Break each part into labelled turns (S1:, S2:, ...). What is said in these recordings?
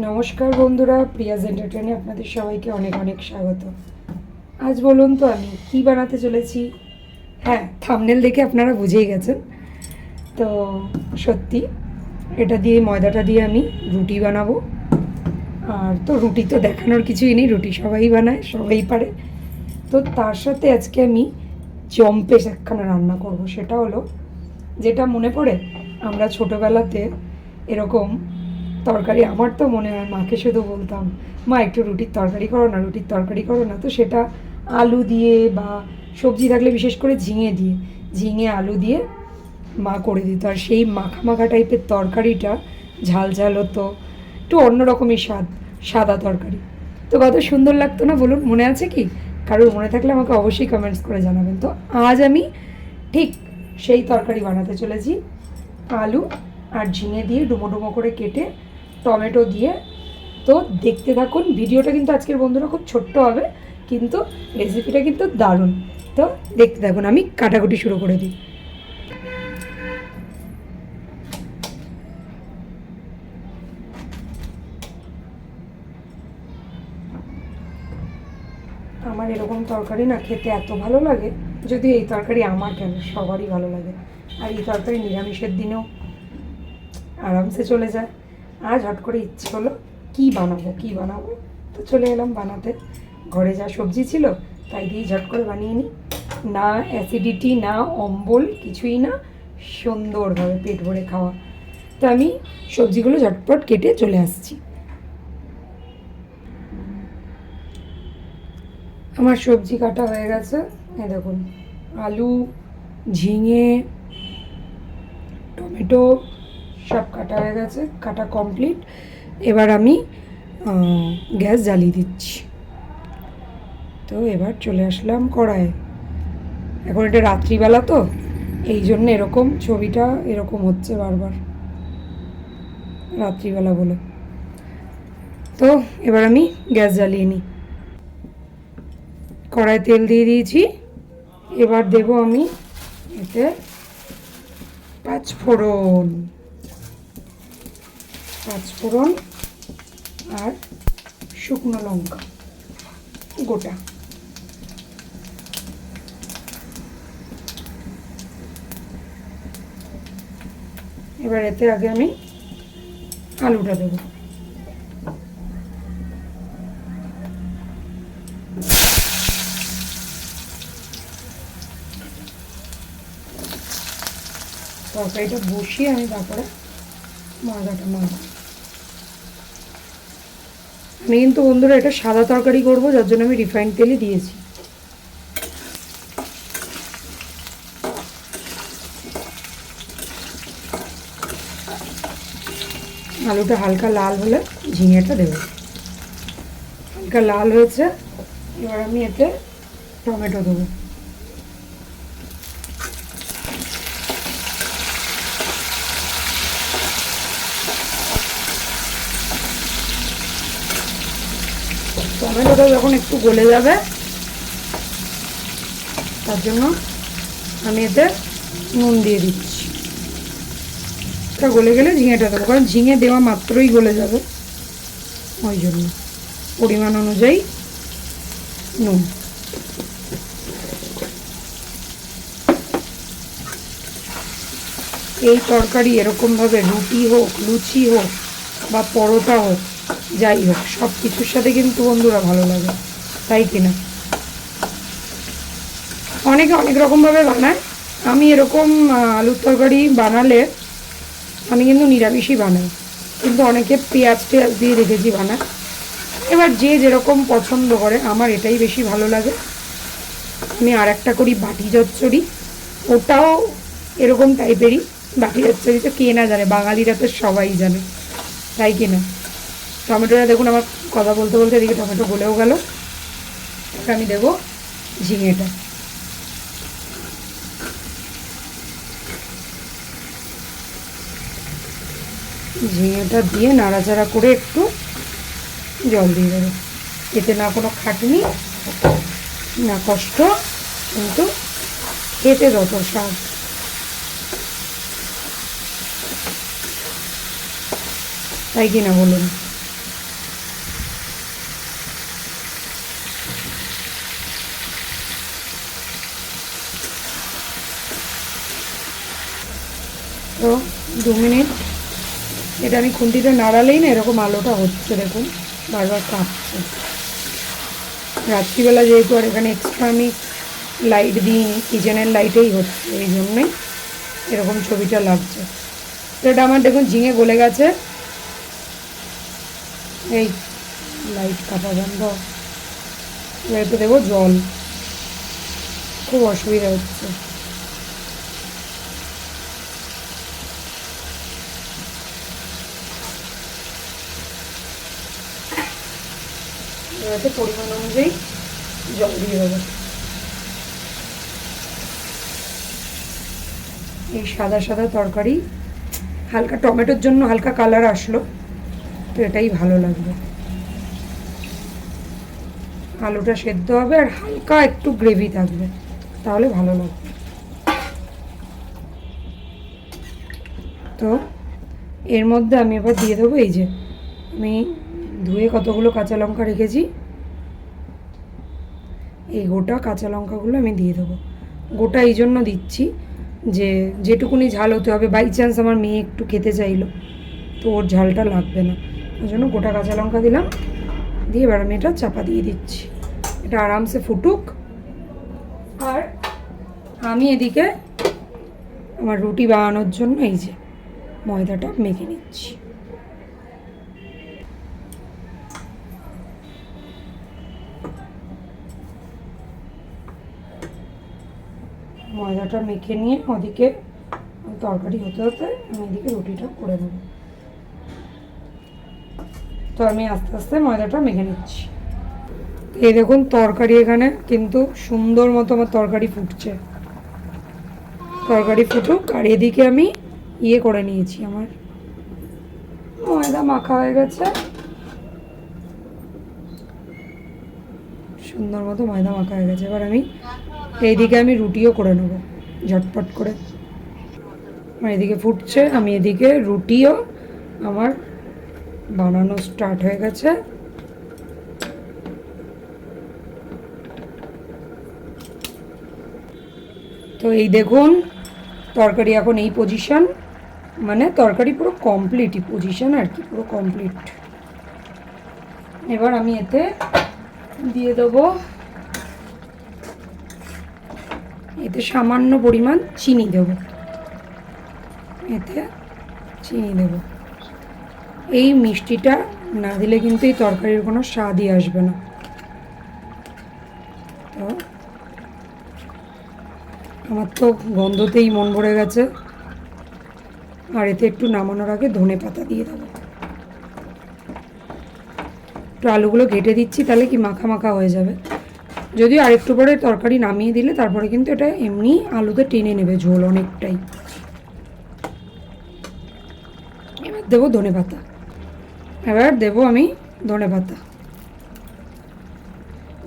S1: নমস্কার বন্ধুরা, প্রিয়াজ এন্টারটেনে আপনাদের সবাইকে অনেক অনেক স্বাগত। আজ বলুন তো, আমি কি বানাতে চলেছি? হ্যাঁ থামনেল দেখে আপনারা বুঝেই গেছেন। তো সত্যি, এটা দিয়ে ময়দাটা দিয়ে আমি রুটি বানাবো। আর তো রুটি তো দেখানোর কিছুই নেই, রুটি সবাই বানায়, সবাই পারে। তো তার সাথে আজকে আমি জম্পেশ একখানা রান্না করব। সেটা হলো, যেটা মনে পড়ে, আমরা ছোটোবেলাতে এরকম তরকারি আমার তো মনে হয়, মাকে শুধু বলতাম, মা, একটু রুটির তরকারি করো না, রুটির তরকারি করো না। তো সেটা আলু দিয়ে বা সবজি থাকলে বিশেষ করে ঝিঙে দিয়ে, ঝিঙে, আলু দিয়ে মা করে দিত। আর সেই মাখা মাখা টাইপের তরকারিটা ঝাল ঝাল হতো, একটু অন্যরকমই স্বাদ, সাদা তরকারি। তো কত সুন্দর লাগতো না বলুন, মনে আছে কি? কারোর মনে থাকলে আমাকে অবশ্যই কমেন্টস করে জানাবেন। তো আজ আমি ঠিক সেই তরকারি বানাতে চলেছি, আলু আর ঝিঙে দিয়ে ডুমো ডুমো করে কেটে টমেটো দিয়ে। তো দেখতে থাকুন, ভিডিওটা কিন্তু আজকের বন্ধুরা খুব ছোট্ট হবে, কিন্তু রেসিপিটা কিন্তু দারুণ। তো দেখতে থাকুন, আমি কাটাকুটি শুরু করে দিই। আমার এরকম তরকারি না খেতে এত ভালো লাগে, যদি এই তরকারি আমার কেন? সবারই ভালো লাগে। আর এই তরকারি নিরামিষের দিনেও আরামসে চলে যায়। আজ হট করে ইচ্ছে হলো কী বানাবো কী বানাবো? তো চলে এলাম বানাতে। ঘরে যা সবজি ছিল, তাই দিয়ে ঝট করে বানিয়ে নিই। না অ্যাসিডিটি না অম্বল, কিছুই না, সুন্দরভাবে পেট ভরে খাওয়া। তো আমি সবজিগুলো ঝটপট কেটে চলে আসছি। আমার সবজি কাটা হয়ে গেছে। এই দেখুন, আলু, ঝিঙে, টমেটো সব কাটা হয়ে গেছে, কাটা কমপ্লিট এবার আমি গ্যাস জ্বালিয়ে দিচ্ছি। তো এবার চলে আসলাম কড়ায় এখন এটা রাত্রিবেলা তো, এই জন্য এরকম ছবিটা এরকম হচ্ছে বারবার। রাত্রিবেলা বলে। তো এবার আমি গ্যাস জ্বালিয়ে নিই। কড়াই তেল দিয়ে দিয়েছি। এবার দেব আমি এতে পাঁচ ফোড়ন পাঁচ ফোড়ন আর শুকনো লঙ্কা, গোটা। এবার এতে আগে আমি আলুটা দেবো। তরকারিটা বসিয়ে আমি তারপরে ময়দাটা মাখবো। আমি তো বন্ধুরা এটা সাদা তরকারি করব, যার জন্য আমি রিফাইন্ড তেলই দিয়েছি। আলুটা হালকা লাল হলে ঝিঙেটা দেব। হালকা লাল হয়েছে, এবার আমি এতে টমেটো দেবো। টমেটোটা যখন একটু গলে যাবে, তার জন্য আমি এতে নুন দিয়ে দিচ্ছি। এটা গলে গেলে ঝিঙেটা দেবো, কারণ ঝিঙে দেওয়া মাত্রই গলে যাবে ওই জন্য। পরিমাণ অনুযায়ী নুন। এই তরকারি এরকমভাবে রুটি হোক, লুচি হোক বা পরোটা হোক যাই হোক সব কিছুর সাথে কিন্তু বন্ধুরা ভালো লাগে, তাই কিনা? অনেকে অনেক রকমভাবে বানায়। আমি এরকম আলুর তরকারি বানালে আমি কিন্তু নিরামিষই বানাই। কিন্তু অনেকে পেঁয়াজ টেয়াজ দিয়ে রেখেছি বানায়। এবার যে যেরকম পছন্দ করে, আমার এটাই বেশি ভালো লাগে। আমি আর একটা করি বাটি চচ্চড়ি। ওটাও এরকম টাইপেরই বাটি চচ্চড়ি তো কে না জানে, বাঙালিরা তো সবাই জানে, তাই কিনা? টমেটোটা দেখুন, আমার কথা বলতে বলতে এদিকে টমেটো গলেও গেল। আমি দেবো ঝিঙেটা। ঝিঙেটা দিয়ে নাড়াচাড়া করে একটু জল দিয়ে দেবো। এতে না কোনো খাটনি, না কষ্ট, কিন্তু খেতে যত স্বাদ। তাই কি না বলুন? দু মিনিট। এটা আমি খুন্তিতে নাড়ালেই না এরকম আলোটা হচ্ছে, দেখুন। বারবার কাঁপছে। রাত্রিবেলা যেহেতু আর এখানে এক্সট্রা আমি লাইট দিইনি কিচেনের লাইটেই হচ্ছে, এই জন্যই এরকম ছবিটা লাগছে। তো এটা আমার দেখুন ঝিঙে গলে গেছে। এই লাইট কাপা বন্ধ। এতে দেবো জল। খুব অসুবিধা হচ্ছে। এবারে পরিমাণ অনুযায়ী জল দিয়ে দেবো এই সাদা সাদা তরকারি, হালকা টমেটোর জন্য হালকা কালার আসলো, তো এটাই ভালো লাগবে আলুটা সেদ্ধ হবে আর হালকা একটু গ্রেভি থাকবে, তাহলে ভালো লাগবে। তো এর মধ্যে আমি এবার দিয়ে দেবো এই যে, আমি ধুয়ে কতগুলো কাঁচা লঙ্কা রেখেছি? এই গোটা কাঁচা লঙ্কাগুলো আমি দিয়ে দেবো। গোটা এই জন্য দিচ্ছি যে যেটুকুনি ঝাল হতে হবে। বাই চান্স আমার মেয়ে একটু খেতে চাইলো, তো ওর ঝালটা লাগবে না। ওই জন্য গোটা কাঁচা লঙ্কা দিলাম। দিয়ে এবার আমি এটা চাপা দিয়ে দিচ্ছি। এটা আরামসে ফুটুক। আর আমি এদিকে আমার রুটি বানানোর জন্য এই যে ময়দাটা মেখে নিচ্ছি। ময়দাটা মেখে নিয়ে ওদিকে তরকারি হতে হতে আমি এদিকে রুটিটা করে নেব। তো আমি আস্তে আস্তে ময়দাটা মেখে নিচ্ছি। এই দেখুন তরকারি এখানে কিন্তু সুন্দর মতো আমার তরকারি ফুটছে। তরকারি ফুটুক আর এদিকে আমি ইয়ে করে নিয়েছি আমার। ময়দা মাখা হয়ে গেছে। সুন্দর মতো ময়দা মাখা হয়ে গেছে। এবার আমি এইদিকে আমি রুটিও করে নেব, ঝটপট করে। আমার এদিকে ফুটছে, আমি এদিকে রুটিও আমার বানানো স্টার্ট হয়ে গেছে। তো এই দেখুন, তরকারি এখন এই পজিশন মানে তরকারি পুরো কমপ্লিটই পজিশন আর কি, পুরো কমপ্লিট এবার আমি এতে দিয়ে দেবো এতে সামান্য পরিমাণ চিনি দেব। এতে চিনি দেব। এই মিষ্টিটা না দিলে কিন্তু এই তরকারির কোনো স্বাদই আসবে না। তো আমার তো গন্ধতেই মন ভরে গেছে। আর এতে একটু নামানোর আগে ধনে পাতা দিয়ে দেবো। একটু আলুগুলো ঘেটে দিচ্ছি, তাহলে কি মাখা মাখা হয়ে যাবে? যদিও আরেকটু পরে তরকারি নামিয়ে দিলে তারপরে কিন্তু এটা এমনি আলুতে টেনে নেবে ঝোল অনেকটাই। এবার দেবো ধনে পাতা। এবার দেবো আমি ধনে পাতা।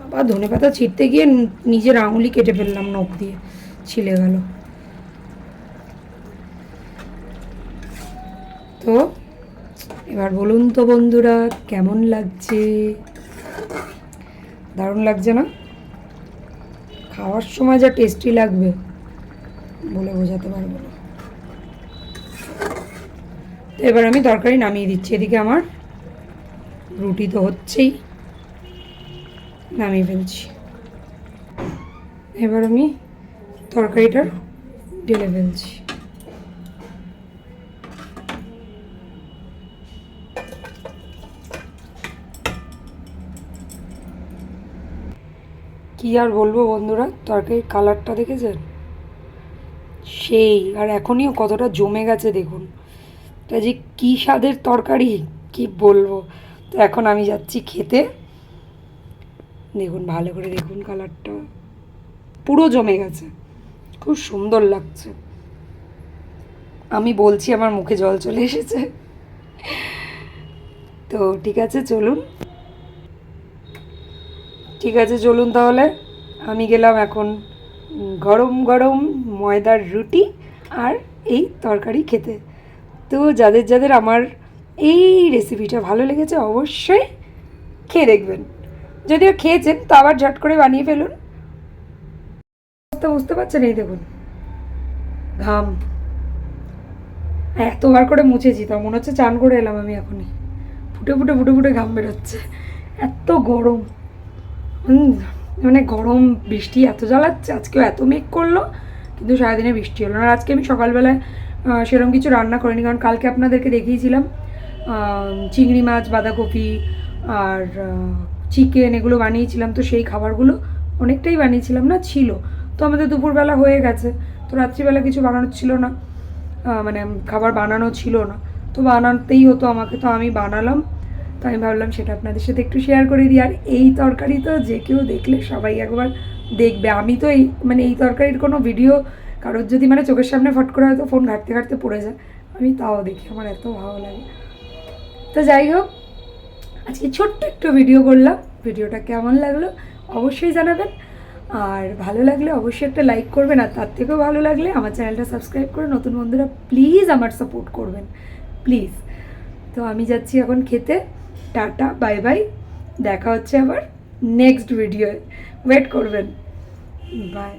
S1: বাবা, ধনে পাতা ছিঁড়তে গিয়ে নিজের আঙুলি কেটে ফেললাম নখ দিয়ে, ছিলে গেল। তো এবার বলুন তো বন্ধুরা, কেমন লাগছে? দারুণ লাগছে না? খাওয়ার সময় যা টেস্টি লাগবে, বলে বোঝাতে পারব না। তো এবার আমি তরকারি নামিয়ে দিচ্ছি, এদিকে আমার রুটি তো হচ্ছেই, নামিয়ে ফেলছি। এবার আমি তরকারিটা ঢেলে ফেলছি। কি আর বলব বন্ধুরা? তরকারির কালারটা দেখেছেন? সেই, আর এখনইও কতটা জমে গেছে দেখুন। তা যে কী স্বাদের তরকারি, কি বলব? তো এখন আমি যাচ্ছি খেতে। দেখুন, ভালো করে দেখুন কালারটা। পুরো জমে গেছে। খুব সুন্দর লাগছে। আমি বলছি, আমার মুখে জল চলে এসেছে। তো ঠিক আছে, চলুন। ঠিক আছে, চলুন তাহলে। আমি গেলাম এখন গরম গরম ময়দার রুটি আর এই তরকারি খেতে। তো যাদের যাদের আমার এই রেসিপিটা ভালো লেগেছে, অবশ্যই খেয়ে দেখবেন। যদিও খেয়েছেন, তো আবার ঝট করে বানিয়ে ফেলুন। বুঝতে পারছেন, এই দেখুন, ঘাম। এতবার করে মুছেছি তো মনে হচ্ছে চান করে এলাম আমি এখনই। ফুটে ফুটে ফুটে ফুটে ঘাম বেরোচ্ছে। এত গরম। মানে গরম, বৃষ্টি এত জ্বালাচ্ছে, আজকেও এত মেঘ করল, কিন্তু সারাদিনে বৃষ্টি হলো না। আজকে আমি সকালবেলায় সেরকম কিছু রান্না করিনি, কারণ কালকে আপনাদেরকে দেখিয়েছিলাম চিংড়ি মাছ, বাঁধাকপি আর চিকেন এগুলো বানিয়েছিলাম। তো সেই খাবারগুলো অনেকটাই বানিয়েছিলাম, না ছিল। তো আমাদের দুপুরবেলা হয়ে গেছে। তো রাত্রিবেলা কিছু বানানো ছিল না মানে খাবার বানানো ছিল না। তো বানাতেই হতো আমাকে, তো আমি বানালাম। তো আমি ভাবলাম সেটা আপনাদের সাথে একটু শেয়ার করে দিই। আর এই তরকারি তো যে কেউ দেখলে সবাই একবার দেখবে। আমি তো এই মানে এই তরকারির কোনো ভিডিও কারোর যদি মানে চোখের সামনে ফট করে হয়তো ফোন ঘাঁটতে ঘাঁটতে পড়ে যায়, আমি তাও দেখি। আমার এত ভালো লাগে। তো যাই হোক, আজকে ছোট্ট একটু ভিডিও করলাম। ভিডিওটা কেমন লাগল অবশ্যই জানাবেন। আর ভালো লাগলে অবশ্যই একটা লাইক করবেন। আর তার থেকেও ভালো লাগলে আমার চ্যানেলটা সাবস্ক্রাইব করে নতুন বন্ধুরা প্লিজ আমার সাপোর্ট করবেন। প্লিজ তো আমি যাচ্ছি এখন খেতে। Tata bye bye. দেখা হচ্ছে আবার নেক্সট ভিডিওয়ে ওয়েট করবেন। বাই